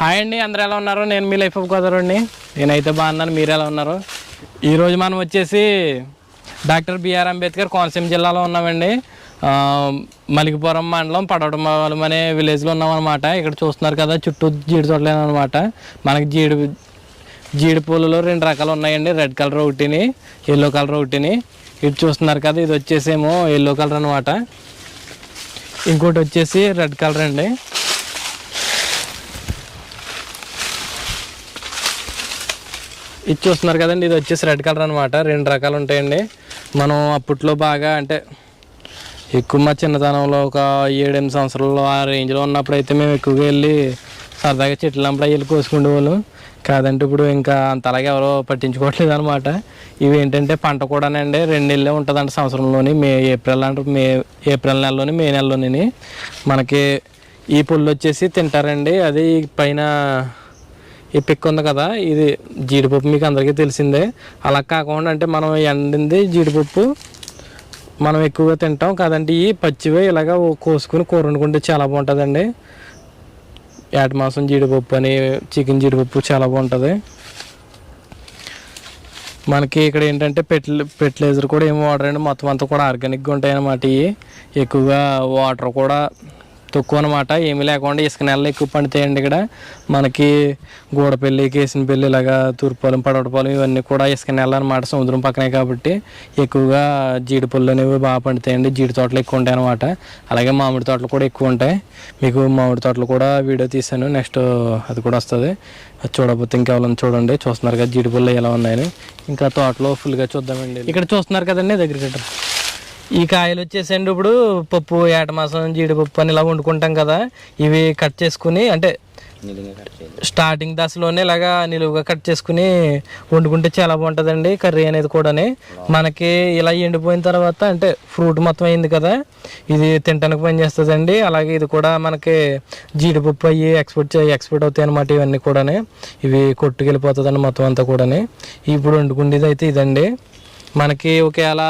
Hi అండి అందరు ఎలా ఉన్నారు? నేను మీ లైఫ్ ఆఫ్ కుదరండి నేనైతే బాగున్నాను మీరు ఎలా ఉన్నారు? ఈరోజు మనం వచ్చేసి డాక్టర్ బిఆర్ అంబేద్కర్ కోనసీమ జిల్లాలో ఉన్నామండి. మలికిపురం మండలం పడవటం అనే విలేజ్లో ఉన్నామన్నమాట. ఇక్కడ చూస్తున్నారు కదా చుట్టూ జీడి తోటలేను అనమాట మనకి జీడి జీడి పూలలో రెండు రకాలు ఉన్నాయండి. రెడ్ కలర్ ఒకటిని ఎల్లో కలర్ ఒకటిని. ఇటు చూస్తున్నారు కదా ఇది వచ్చేసేమో ఎల్లో కలర్ అనమాట ఇంకోటి వచ్చేసి రెడ్ కలర్ అండి. ఇది చూస్తున్నారు కదండి ఇది వచ్చేసి రెడ్ కలర్ అనమాట రెండు రకాలు ఉంటాయండి. మనం అప్పట్లో బాగా అంటే ఎక్కువ మా చిన్నతనంలో ఒక ఏడెనిమిది సంవత్సరాలు ఆ రేంజ్లో ఉన్నప్పుడు అయితే మేము ఎక్కువగా వెళ్ళి సరదాగా చెట్ల లంపడ వెళ్ళి కోసుకునే వాళ్ళు. కాదంటే ఇప్పుడు ఇంకా అంత అలాగే ఎవరో పట్టించుకోవట్లేదు అనమాట ఇవి ఏంటంటే పంట కూడానండి రెండు నెలలే ఉంటుందంట సంవత్సరంలోని మే ఏప్రిల్ అంటే మే ఏప్రిల్ నెలలోని మే నెలలోని మనకి ఈ పుల్లు వచ్చేసి తింటారండి. అది పైన ఈ పిక్ ఉంది కదా ఇది జీడిపప్పు మీకు అందరికీ తెలిసిందే. అలా కాకుండా అంటే మనం ఎండింది జీడిపప్పు మనం ఎక్కువగా తింటాం. కాదంటే ఈ పచ్చివే ఇలాగ కోసుకుని కూర వండుకుంటే చాలా బాగుంటుందండి. ఏట మాసం జీడిపప్పు అని చికెన్ జీడిపప్పు చాలా బాగుంటుంది. మనకి ఇక్కడ ఏంటంటే పెట్ల ఫెర్టిలైజర్ కూడా ఏమి వాడరండి. మొత్తం అంతా కూడా ఆర్గానిక్గా ఉంటాయన్నమాట ఇవి. ఎక్కువగా వాటర్ కూడా తక్కువ అనమాట ఏమీ లేకుండా ఇసుక నెలలు ఎక్కువ పండుతాయండి ఇక్కడ. మనకి గూడపల్లి కేసినపల్లి ఇలాగా తూర్పుపాలెం పడవటపాలెం ఇవన్నీ కూడా ఇసుక నెల అనమాట సముద్రం పక్కనే కాబట్టి ఎక్కువగా జీడి పళ్ళు అనేవి బాగా పండుతాయండి. జీడి తోటలు ఎక్కువ ఉంటాయి అనమాట అలాగే మామిడి తోటలు కూడా ఎక్కువ ఉంటాయి. మీకు మామిడి తోటలు కూడా వీడియో తీసాను నెక్స్ట్ అది కూడా వస్తుంది. అది ఇంకెవరైనా చూడండి. చూస్తున్నారు కదా జీడి పళ్ళు ఎలా ఉన్నాయని. ఇంకా తోటలో ఫుల్గా చూద్దామండి. ఇక్కడ చూస్తున్నారు కదండి దగ్గరికి ఈ కాయలు వచ్చేసండి ఇప్పుడు. పప్పు ఏట మాసం జీడిపప్పు అని ఇలా వండుకుంటాం కదా. ఇవి కట్ చేసుకుని అంటే స్టార్టింగ్ దశలోనే ఇలాగా నిలువుగా కట్ చేసుకుని వండుకుంటే చాలా బాగుంటుందండి కర్రీ అనేది కూడాని. మనకి ఇలా ఎండిపోయిన తర్వాత అంటే ఫ్రూట్ మొత్తం అయింది కదా ఇది తినడానికి పని చేస్తుందండి. అలాగే ఇది కూడా మనకి జీడిపప్పు అయ్యి ఎక్స్పోర్ట్ ఎక్స్పోర్ట్ అవుతాయి అనమాట ఇవన్నీ కూడాని. ఇవి కొట్టుకెళ్ళిపోతుందండి మొత్తం అంతా కూడాని. ఇప్పుడు వండుకునేది అయితే ఇదండి. మనకి ఒకవేళ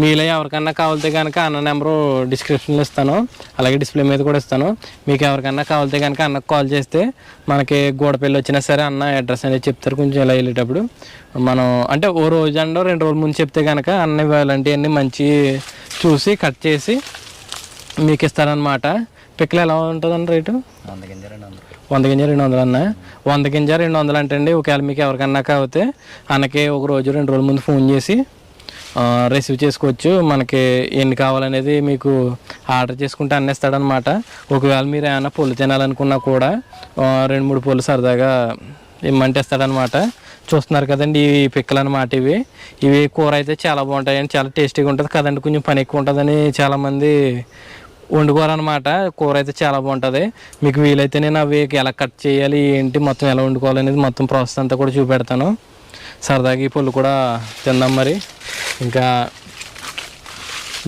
మీలో ఎవరికన్నా కావాలితే కనుక అన్న నెంబరు డిస్క్రిప్షన్లో ఇస్తాను. అలాగే డిస్ప్లే మీద కూడా ఇస్తాను. మీకు ఎవరికన్నా కావాలితే కనుక అన్నకు కాల్ చేస్తే మనకి గోడపల్లి వచ్చినా సరే అన్న అడ్రస్ అనేది చెప్తారు. కొంచెం ఇలా వెళ్ళేటప్పుడు మనం అంటే ఓ రోజు అండో రెండు రోజుల ముందు చెప్తే కనుక అన్న ఇలాంటివన్నీ మంచి చూసి కట్ చేసి మీకు ఇస్తారనమాట పిక్కలు ఎలా ఉంటుందండి రేటు? వంద గింజ రెండు వందలు. వంద గింజ రెండు వందలు అన్న. వంద గింజ రెండు వందలు అంటే అండి ఒకవేళ మీకు ఎవరికన్నా కాకపోతే అన్నకి ఒక రోజు రెండు రోజుల ముందు ఫోన్ చేసి రిసీవ్ చేసుకోవచ్చు. మనకి ఎన్ని కావాలనేది మీకు ఆర్డర్ చేసుకుంటే అన్నేస్తాడనమాట ఒకవేళ మీరు ఏమైనా పొల్లు తినాలనుకున్నా కూడా రెండు మూడు పొల్లు సరదాగా ఇమ్మంటే ఇస్తాడనమాట చూస్తున్నారు కదండి ఈ పిక్కలు అనమాట ఇవి. ఇవి కూర అయితే చాలా బాగుంటాయండి చాలా టేస్టీగా ఉంటుంది కదండి కొంచెం పని ఎక్కువ ఉంటుందని చాలామంది వండుకోవాలన్నమాట. కూర అయితే చాలా బాగుంటుంది. మీకు వీలైతే నేను అవి ఎలా కట్ చేయాలి ఏంటి మొత్తం ఎలా వండుకోవాలనేది మొత్తం ప్రాసెస్ అంతా కూడా చూపెడతాను. సరదాగా ఈ పళ్ళు కూడా తిందాం మరి. ఇంకా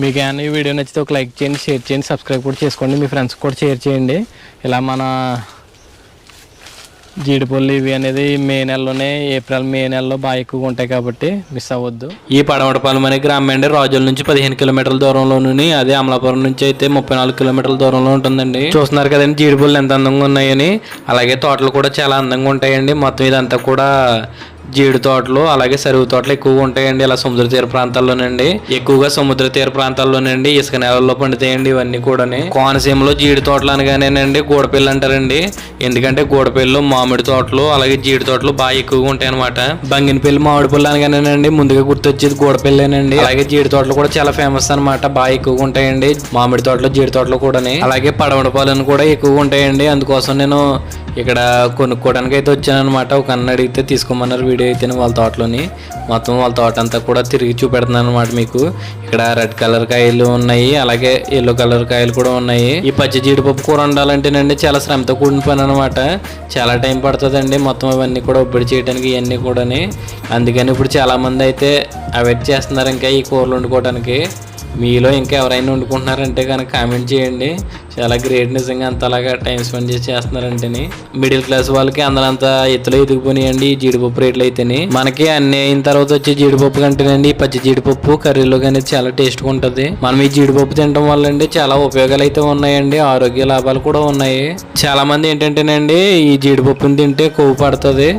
మీకు ఏమైనా ఈ వీడియో నచ్చితే ఒక లైక్ చేయండి షేర్ చేయండి సబ్స్క్రైబ్ కూడా చేసుకోండి. మీ ఫ్రెండ్స్కి కూడా షేర్ చేయండి. ఇలా మన జీడిపల్లి ఇవి అనేది మే నెలలోనే ఏప్రిల్ మే నెలలో బాగా ఎక్కువగా ఉంటాయి కాబట్టి మిస్ అవ్వద్దు. ఈ పడమటపాలెం అనే గ్రామం అండి. రాజుల నుంచి పదిహేను కిలోమీటర్ల దూరంలోని అదే అమలాపురం నుంచి అయితే ముప్పై నాలుగు కిలోమీటర్ల దూరంలో ఉంటుందండి. చూస్తున్నారు కదండి జీడిపల్లి ఎంత అందంగా ఉన్నాయని. అలాగే తోటలు కూడా చాలా అందంగా ఉంటాయండి. మొత్తం ఇదంతా కూడా జీడి తోటలు అలాగే సరువు తోటలు ఎక్కువగా ఉంటాయండి ఇలా సముద్ర తీర ప్రాంతాల్లోనండి. ఎక్కువగా సముద్ర తీర ప్రాంతాల్లోనండి ఇసుక నేలల్లో పండుతాయండి ఇవన్నీ కూడా కోనసీమలో జీడి తోటలు అనగానేనండి గూడపిల్లి అంటారండి. ఎందుకంటే గూడపిల్లు మామిడి తోటలు అలాగే జీడి తోటలు బాగా ఎక్కువగా ఉంటాయి అనమాట బంగినపల్లి మామిడి పళ్ళు అనగానేనండి ముందుగా గుర్తొచ్చేది గూడపిల్లేనండి. అలాగే జీడి తోటలు కూడా చాలా ఫేమస్ అనమాట బాగా ఎక్కువగా ఉంటాయండి. మామిడి తోటలు జీడి తోటలు కూడా అలాగే పడమడ పాలను కూడా ఎక్కువగా ఉంటాయండి. అందుకోసం నేను ఇక్కడ కొనుక్కోవడానికి అయితే వచ్చాను అనమాట ఒక అన్న అడిగితే తీసుకోమన్నారు వీడియో అయితే వాళ్ళ తోటలోని మొత్తం వాళ్ళ తోట అంతా కూడా తిరిగి చూపెడుతున్నాను అనమాట మీకు. ఇక్కడ రెడ్ కలర్ కాయలు ఉన్నాయి అలాగే ఎల్లో కలర్ కాయలు కూడా ఉన్నాయి. ఈ పచ్చి జీడిపప్పు కూర వండాలంటేనండి చాలా శ్రమతో కూడిన పని అనమాట చాలా టైం పడుతుందండి మొత్తం ఇవన్నీ కూడా ఒబ్బడి చేయడానికి ఇవన్నీ కూడా అందుకని ఇప్పుడు చాలా మంది అయితే అవైట్ చేస్తున్నారు ఇంకా ఈ కూరలు వండుకోవడానికి మీలో ఇంకా ఎవరైనా వండుకుంటున్నారంటే కనుక కామెంట్ చేయండి. చాలా గ్రేట్ నిజంగా అంత అలాగా టైం స్పెండ్ చేసి చేస్తున్నారంటేని. మిడిల్ క్లాస్ వాళ్ళకి అందరంత ఎత్తులో ఎదిగిపోయినాయండి ఈ జీడిపప్పు రేట్లు అయితేనే. మనకి అన్ని అయిన తర్వాత వచ్చే జీడిపప్పు కంటేనండి ఈ పచ్చి జీడిపప్పు కర్రీలో కానీ చాలా టేస్ట్గా ఉంటుంది. మనం ఈ జీడిపప్పు తినడం వల్ల అండి చాలా ఉపయోగాలు అయితే ఉన్నాయండి ఆరోగ్య లాభాలు కూడా ఉన్నాయి. చాలా మంది ఏంటంటేనండి ఈ జీడిపప్పుని తింటే కొవ్వు పడుతుంది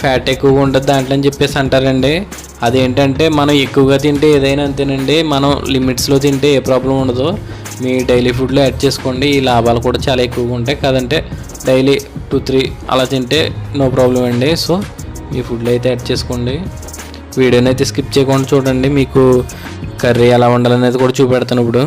ఫ్యాట్ ఎక్కువగా ఉంటుంది దాంట్లో అని చెప్పేసి అంటారండి. అదేంటంటే మనం ఎక్కువగా తింటే ఏదైనా అంతేనండి మనం లిమిట్స్లో తింటే ఏ ప్రాబ్లం ఉండదు. మీ డైలీ ఫుడ్లో యాడ్ చేసుకోండి. ఈ లాభాలు కూడా చాలా ఎక్కువగా ఉంటాయి. కాదంటే డైలీ టూ త్రీ అలా తింటే నో ప్రాబ్లం అండి. సో మీ ఫుడ్లో అయితే యాడ్ చేసుకోండి. వీడియోని అయితే స్కిప్ చేయకుండా చూడండి. మీకు కర్రీ ఎలా వండాలనేది కూడా చూపెడతాను ఇప్పుడు.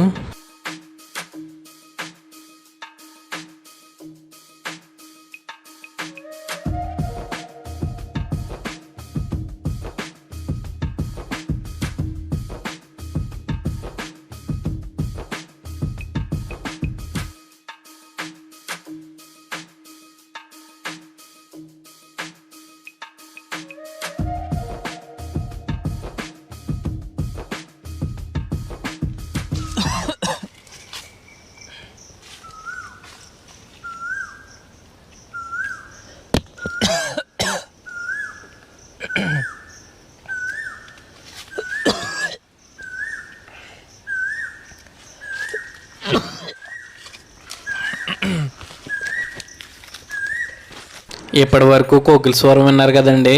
ఇప్పటి వరకు కోకిల స్వరం విన్నారు కదండి.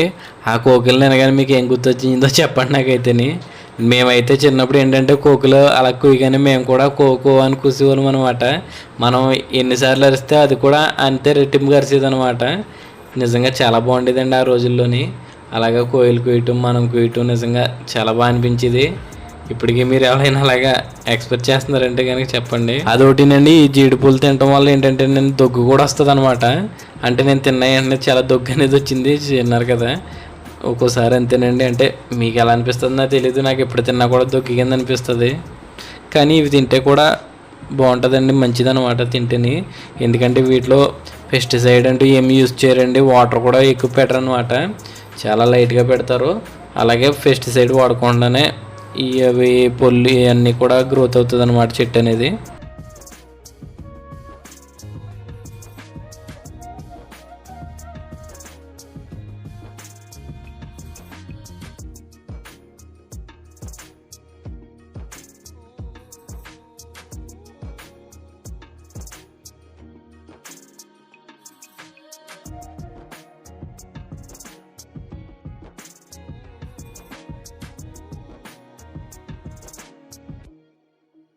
ఆ కోకిల వినగానే మీకు ఏం గుర్తొచ్చిందో చెప్పండి నాకైతేని. మేమైతే చిన్నప్పుడు ఏంటంటే కోకిలు అలా కుయ్యగానే మేము కూడా కోకో అని కూసేవాళ్ళం అనమాట మనం ఎన్నిసార్లు అరిస్తే అది కూడా అంతే రెట్టింపుగా అరిసేది అనమాట నిజంగా చాలా బాగుండేదండి ఆ రోజుల్లోని. అలాగే కోయిలు కుయ్యటం మనం కుయ్యటం నిజంగా చాలా బాగా అనిపించేది. ఇప్పటికీ మీరు ఎవరైనా అలాగా ఎక్స్పెక్ట్ చేస్తున్నారంటే కనుక చెప్పండి. అదొకటినండి ఈ జీడిపూలు తినటం వల్ల ఏంటంటే నేను దొగ్గు కూడా వస్తుంది అనమాట అంటే నేను తిన్నాయంటే చాలా దొగ్గు అనేది వచ్చింది తిన్నారు కదా. ఒక్కోసారి అంతేనండి అంటే మీకు ఎలా అనిపిస్తుందో నాకు తెలియదు నాకు ఎప్పుడు తిన్నా కూడా దొగ్గి కింద అనిపిస్తుంది. కానీ ఇవి తింటే కూడా బాగుంటుందండి మంచిది అనమాట తింటేని. ఎందుకంటే వీటిలో పెస్టిసైడ్ అంటూ ఏమి యూజ్ చేయరండి వాటర్ కూడా ఎక్కువ పెట్టరు అనమాట చాలా లైట్గా పెడతారు. అలాగే పెస్టిసైడ్ వాడకుండానే ఈ అవి పొల్లి అన్నీ కూడా గ్రోత్ అవుతుంది అనమాట చెట్టు అనేది.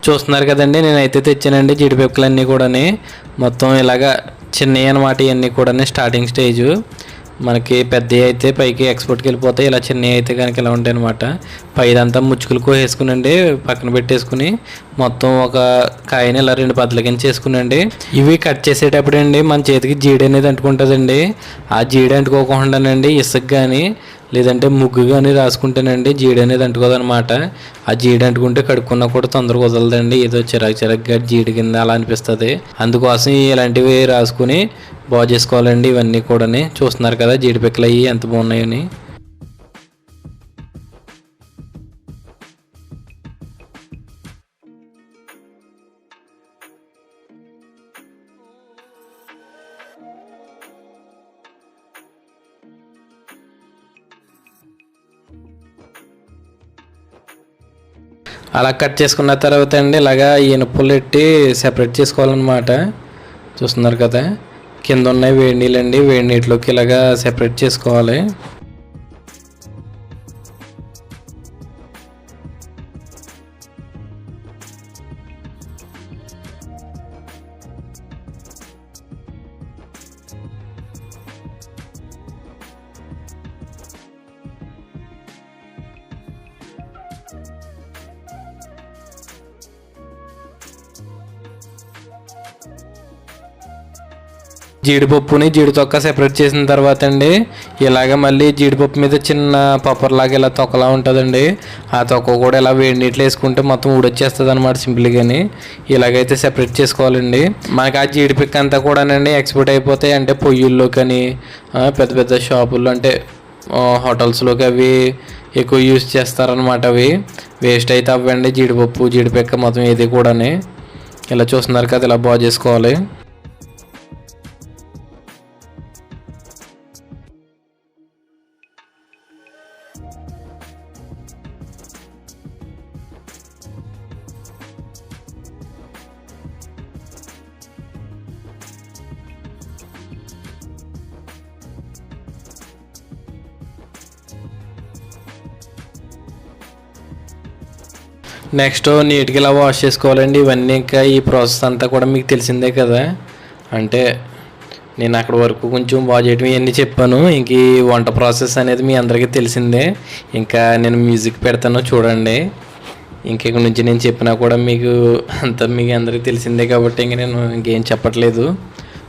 చూస్తున్నారు కదండి నేనైతే తెచ్చానండి జీడిపప్పులన్నీ కూడాని. మొత్తం ఇలాగా చిన్నవి అనమాట ఇవన్నీ కూడా స్టార్టింగ్ స్టేజ్ మనకి పెద్దవి అయితే పైకి ఎక్స్పోర్ట్కి వెళ్ళిపోతాయి ఇలా చిన్నవి అయితే కనుక ఇలా ఉంటాయి అనమాట పైదంతా ముచ్చుకులు కోసేసుకునండి పక్కన పెట్టేసుకుని. మొత్తం ఒక కాయని ఇలా రెండు పద్దల కింద చేసుకునండి. ఇవి కట్ చేసేటప్పుడు అండి మన చేతికి జీడి అనేది అంటుకుంటుందండి. ఆ జీడి అంటుకోకుండానండి ఇసుక కానీ లేదంటే ముగ్గు కానీ రాసుకుంటేనండి జీడి అనేది అంటుకోదనమాట ఆ జీడి అంటుకుంటే కడుక్కున్నా కూడా తొందరగా వదలదండి. ఏదో చిరాకు చిరాకుగా జీడి కింద అలా అనిపిస్తుంది. అందుకోసం ఇలాంటివి రాసుకుని బాగు చేసుకోవాలండి. ఇవన్నీ కూడా చూస్తున్నారు కదా జీడిపిక్కలు అవి అయ్యి ఎంత బాగున్నాయని. అలా కట్ చేసుకున్న తర్వాత అండి ఇలాగా ఇనుపులు పెట్టి సెపరేట్ చేసుకోవాలన్నమాట. చూస్తున్నారు కదా. కింద ఉన్నాయి వేడి నీళ్ళండి. వేడి నీటిలోకి ఇలాగా సెపరేట్ చేసుకోవాలి. జీడిపప్పుని జీడి తొక్క సెపరేట్ చేసిన తర్వాత అండి ఇలాగ మళ్ళీ జీడిపప్పు మీద చిన్న పప్పర్లాగా ఇలా తొక్కలా ఉంటుందండి. ఆ తొక్క కూడా ఇలా వేడి నీటిలో వేసుకుంటే మొత్తం ఊడొచ్చేస్తుంది అనమాట సింపుల్గాని ఇలాగైతే సెపరేట్ చేసుకోవాలండి. మనకి ఆ జీడిపిక్క అంతా కూడానండి ఎక్స్పోర్ట్ అయిపోతాయి. అంటే పొయ్యిల్లో కానీ పెద్ద పెద్ద షాపుల్లో అంటే హోటల్స్లోకి అవి ఎక్కువ యూజ్ చేస్తారనమాట అవి. వేస్ట్ అయితే అవ్వండి జీడిపప్పు జీడిపిక్క మొత్తం ఇది కూడాని. ఇలా చూస్తున్నారు కదా ఇలా బాగు చేసుకోవాలి. నెక్స్ట్ నీట్గా ఇలా వాష్ చేసుకోవాలండి. ఇవన్నీ ఇంకా ఈ ప్రాసెస్ అంతా కూడా మీకు తెలిసిందే కదా. అంటే నేను అక్కడ వరకు కొంచెం బాగా చేయడం ఇవన్నీ చెప్పాను. ఇంక ఈ వంట ప్రాసెస్ అనేది మీ అందరికీ తెలిసిందే. ఇంకా నేను మ్యూజిక్ పెడతాను చూడండి. ఇంక ఇక్కడ నుంచి నేను చెప్పినా కూడా మీకు అంత మీకు అందరికీ తెలిసిందే కాబట్టి ఇంక నేను ఇంకేం చెప్పట్లేదు.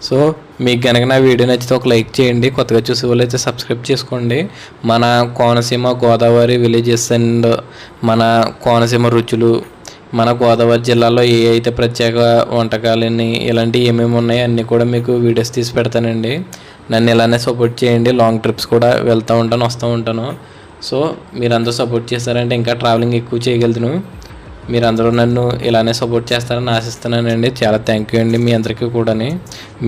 సో మీకు కనుక నా వీడియో నచ్చితే ఒక లైక్ చేయండి. కొత్తగా చూసే వాళ్ళు అయితే సబ్స్క్రైబ్ చేసుకోండి. మన కోనసీమ గోదావరి విలేజెస్ అండ్ మన కోనసీమ రుచులు మన గోదావరి జిల్లాలో ఏ అయితే ప్రత్యేక వంటకాలని ఇలాంటివి ఏమేమి ఉన్నాయో అన్నీ కూడా మీకు వీడియోస్ తీసి పెడతానండి. నన్ను ఇలానే సపోర్ట్ చేయండి. లాంగ్ ట్రిప్స్ కూడా వెళ్తూ ఉంటాను వస్తూ ఉంటాను. సో మీరందరూ సపోర్ట్ చేస్తారంటే ఇంకా ట్రావెలింగ్ ఎక్కువ చేయగలుగుతాను. మీరందరూ నన్ను ఇలానే సపోర్ట్ చేస్తారని ఆశిస్తున్నానండి. చాలా థ్యాంక్ యూ అండి మీ అందరికీ కూడాని.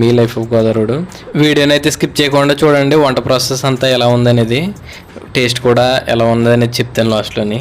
మీ లైఫ్ ఆఫ్ గోదావరుడు. వీడియోని అయితే స్కిప్ చేయకుండా చూడండి వంట ప్రాసెస్ అంతా ఎలా ఉందనేది. టేస్ట్ కూడా ఎలా ఉందనేది చెప్తాను లాస్ట్లోని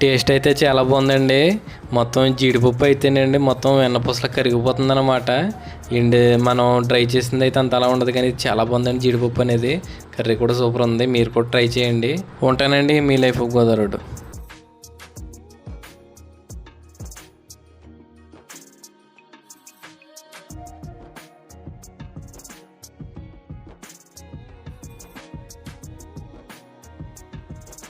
టేస్ట్ అయితే చాలా బాగుందండి. మొత్తం జీడిపప్పు అయితేనండి మొత్తం వెన్నపూసలో కరిగిపోతుంది అనమాట అండ్ మనం డ్రై చేసింది అయితే అంత అలా ఉండదు కానీ చాలా బాగుందండి జీడిపప్పు అనేది. కర్రీ కూడా సూపర్ ఉంది మీరు కూడా ట్రై చేయండి. ఉంటానండి మీ లైఫ్ గోదావరి